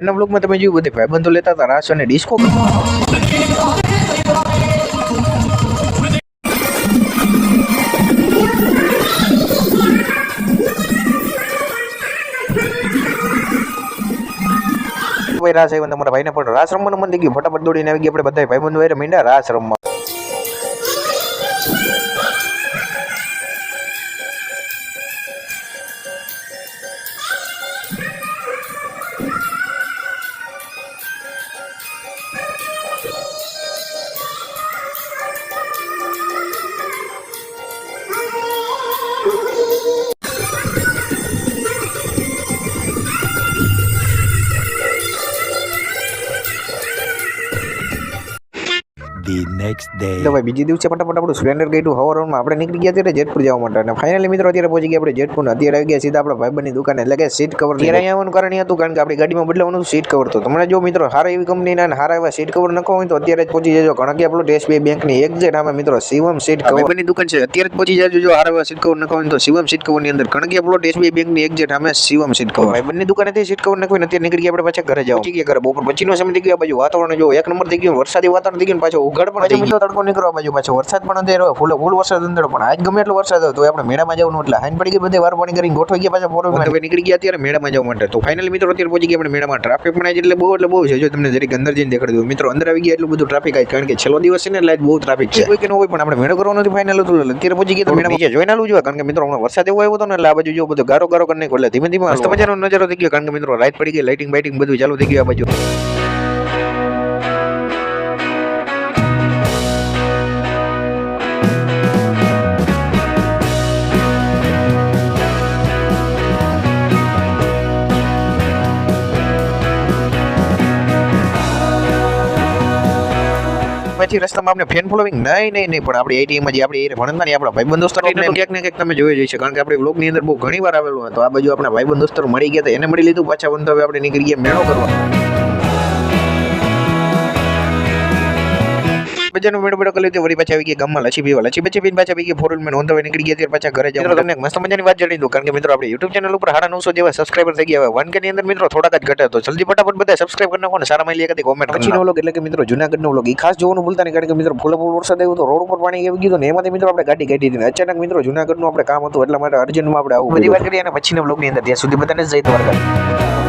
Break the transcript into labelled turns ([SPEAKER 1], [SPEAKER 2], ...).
[SPEAKER 1] એના બ્લોગમાં તમે જોયું બધે ભાઈબંધો લેતા હતા, રાસ અને ડિસ્કો ભાઈ રાસ આવ્યો તમારા ભાઈને પણ રાસ રમવાનું મન થઈ ગયું. ફટાફટ દોડીને આવી ગયા આપણે બધા ભાઈબંધો. મીંડા રાસ રમવા.
[SPEAKER 2] The નેક્સ્ટ ડે
[SPEAKER 1] તો ભાઈ બીજી દિવસે ફટાફટ આપણું સ્પ્લેન્ડર ગઈ ટુ હવારમાં આપણે નીકળી ગયા ત્યારે જેતપુર જવા માટે. અને ફાઇનલી મિત્રો અત્યારે પહોંચી ગયા આપણે જેતપુર અત્યારે આવી ગયા સીધા આપણા ભાઈબંધની દુકાને. એટલે કે સીટ કવર ત્યારે અહીંયા આવવાનું કારણ હતું કારણ કે આપણી ગાડીમાં બદલાવાનું સીટ કવર તો. તમને જો મિત્રો સારા એવી કંપનીના અને સારા એવા સીટ કવર નખો હોય તો અત્યારે જ પહોંચી જજો. કારણ કે આપણું એસબીઆઈ બેંકની એક્ઝેટ આમાં મિત્રો શિવમ સીટ કવર ભાઈબંધની દુકાન છે. અત્યારે જ પહોંચી જજો. જો સારા એવા સીટ કવર નખો હોય તો શિવમ સીટ કવરની અંદર. કારણ કે આપણો એસબીઆઈ બેંકની એક્ઝેટ આમે શિવમ સીટ કવર ભાઈબંધની દુકાનેથી સીટ કવર નખો અત્યારે નીકળી ગયા આપણે પાછા ઘરે જાવ. પહોંચી ગયા ઘરે. બપોર પછીનો સમય થઈ ગયો. બાજુ વાતાવરણ જો એક નંબર થઈ ગયું. વરસાદી વાતાવરણ થઈ ગયું પાછો પણ થઈ ગઈ તડકો નીકળવા બાજુ પાછો વરસાદ પણ અંધેરો ફૂલ ફૂલ વરસાદ અંધેરો. પણ આજ ગમે એટલો વરસાદ હતો આપણે મેળામાં જવાનું એટલે હાઈન પડી ગઈ બધે વાર પાણી કરીને ગોઠવાઈ ગયા પાછા ફોરો હવે નીકળી ગયા અત્યારે મેળામાં જવા માટે. તો ફાઇનલ મિત્રો અત્યારે પહોંચી ગયા આપણે મેળામાં. ટ્રાફિક પણ આજે એટલે બહુ એટલે બહુ છે. જો તમને જરીક અંદર જઈને દેખાડી દઉં મિત્રો અંદર આવી ગયા એટલું બધું ટ્રાફિક આવી કારણ કે છેલ્લો દિવસ છે ને એટલે બહુ ટ્રાફિક છે. કોઈ કે ન હોય પણ આપણે મેળો કરવાનો નથી ફાઇનલ હતું. અત્યારે પહોંચી ગયા તો મેળામાં નીચે જોઈને આલું જોવા કારણ કે મિત્રો હમણાં વરસાદ એવો આવ્યો હતો ને એટલે આ બાજુ જો બધું ગારો ગારો કરીને એટલે ધીમે ધીમે મસ્ત મજાનો નજારો થઈ ગયો. કારણ કે મિત્રો લાઇટ પડી ગઈ લાઇટિંગ બાઇટિંગ બધું ચાલુ થઈ ગયું આ બાજુ. પછી રસ્તામાં આપણે ફેન ફોલોઈંગ નહીં નહીં નહીં. પણ આપણે એટીએમ જે આપણે એ ભણતા આપણા ભાઈબંધ દોસ્તો ક્યાંક ને ક્યાંક તમે જોઈ જઈશે કારણ કે આપણે બ્લોગની અંદર બહુ ઘણી વાર આવેલું હતું આ બાજુ આપણા ભાઈબંધ દોસ્તો મળી ગયા હતા એને મળી લીધું પાછા બંધ હવે આપણે નીકળી ગયા મેળો કરવા. બજારનો મેળો મેળો કરી વળી પાછા આવી ગયા ગામમાં લચી પીવા. લચી પછી પીને પાછા આવી ગયા ફોર મેં નોંધવા નીકળી ગયા ત્યારે પાછા ઘરે જાવ તમને મસ્ત મજાની વાત જણાવી દઉં. કારણ કે મિત્રો આપણે યુટ્યુબ ચેનલ ઉપર સાડા નવસો જેવા સબસ્ક્રાઈબર થઈ ગયા વન કે અંદર મિત્રો થોડાક જ ઘટે તો જલ્દી ફટાફટ બધા સબસ્ક્રાઈબ કરી નાખો ને સારા માઇલી કદી કોમેન્ટ પછીનો વ્લોગ એટલે કે મિત્રો જુનાગઢનો વ્લોગ. એ ખાસ જોવાનું ભૂલતા નહીં કારણ કે મિત્રો ફૂલ ફૂલ વરસાદ આવ્યો તો રોડ ઉપર પાણી આવી ગયું ને એમાંથી મિત્રો આપણે ગાડી કાઢી દીધી. અચાનક મિત્રો જુનાગઢનું આપણે કામ હતું એટલા માટે અર્જન્ટમાં આપણે આવું બધી વાત કરીએ અને પછીના વ્લોગની અંદર ત્યાં સુધી બધાને જય દ્વારકા